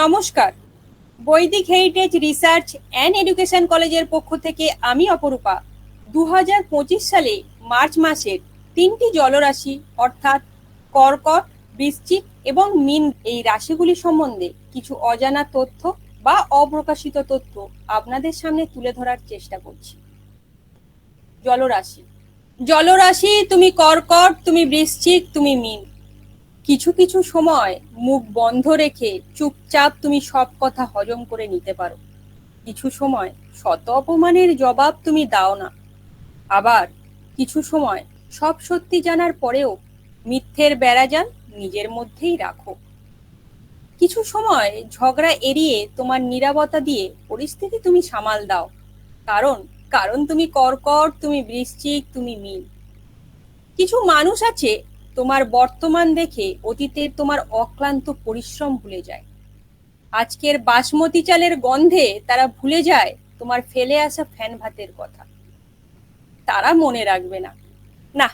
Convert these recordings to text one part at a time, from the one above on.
নমস্কার। বৈদিক heritage research and education কলেজের পক্ষ থেকে আমি অপরূপা। দু হাজার পঁচিশ সালে মার্চ মাসের তিনটি জলরাশি অর্থাৎ কর্কট, বৃশ্চিক এবং মিন এই রাশিগুলি সম্বন্ধে কিছু অজানা তথ্য বা অপ্রকাশিত তথ্য আপনাদের সামনে তুলে ধরার চেষ্টা করছি। জলরাশি। জলরাশি, তুমি কর্কট, তুমি বৃশ্চিক, তুমি মিন। কিছু কিছু সময় মুখ বন্ধ রেখে চুপচাপ তুমি সব কথা হজম করে নিতে পারো। কিছু সময় শত অপমানের জবাব তুমি দাও না। আবার কিছু সময় সব সত্যি জানার পরেও মিথ্যের বেড়াজাল নিজের মধ্যেই রাখো। কিছু সময় ঝগড়া এড়িয়ে তোমার নীরবতা দিয়ে পরিস্থিতি তুমি সামাল দাও। কারণ কারণ তুমি কর্কট তুমি বৃশ্চিক, তুমি মিল। কিছু মানুষ আছে তোমার বর্তমান দেখে অতীতের তোমার অক্লান্ত পরিশ্রম ভুলে যায়। আজকের বাসমতি চালের গন্ধে তারা ভুলে যায় তোমার ফেলে আসা ফ্যান ভাতের কথা। তারা মনে রাখবে না। না,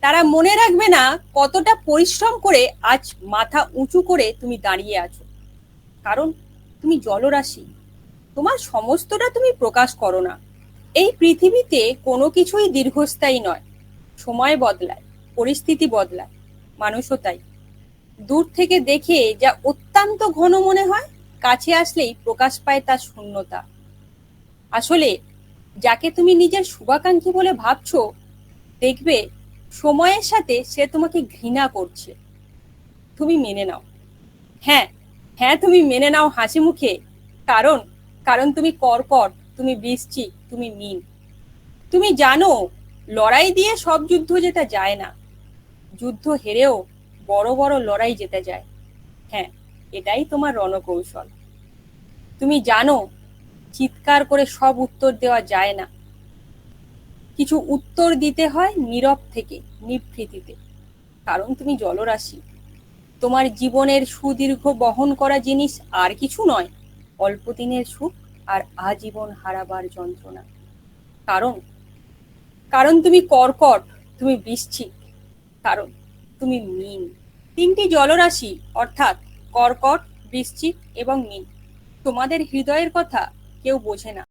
তারা মনে রাখবে না কতটা পরিশ্রম করে আজ মাথা উঁচু করে তুমি দাঁড়িয়ে আছো। কারণ তুমি জলরাশি। তোমার সমস্তটা তুমি প্রকাশ করো না। এই পৃথিবীতে কোনো কিছুই দীর্ঘস্থায়ী নয়। সময় বদলায়। পরিস্থিতি বদলায়। মানুষও তাই। দূর থেকে দেখে যা অত্যন্ত ঘন মনে হয়, কাছে আসলেই প্রকাশ পায় তার শূন্যতা। আসলে, যাকে তুমি নিজের শুভাকাঙ্ক্ষী বলে ভাবছ, দেখবে সময়ের সাথে সে তোমাকে ঘৃণা করছে। তুমি মেনে নাও। হ্যাঁ হ্যাঁ তুমি মেনে নাও হাসি মুখে। কারণ কারণ তুমি কর্কট, তুমি বৃশ্চিক তুমি মিন। তুমি জানো, লড়াই দিয়ে সব যুদ্ধ যেটা যায় না। যুদ্ধ হেরেও বড় বড় লড়াই যেতে যায়। হ্যাঁ এটাই তোমার রণকৌশল। তুমি জানো, চিৎকার করে সব উত্তর দেওয়া যায় না। কিছু উত্তর দিতে হয় নীরব থেকে, নিভৃতিতে। কারণ তুমি জলরাশি। তোমার জীবনের সুদীর্ঘ বহন করা জিনিস আর কিছু নয়, অল্প দিনের সুখ আর আজীবন হারাবার যন্ত্রণা। কারণ? কারণ তুমি কর্কট, তুমি বৃশ্চিক। কারণ। তুমি মিন। তিনটি জলরাশি, অর্থাৎ কর্কট, বৃশ্চিক এবং মিন। তোমাদের হৃদয়ের কথা কেউ বোঝে না।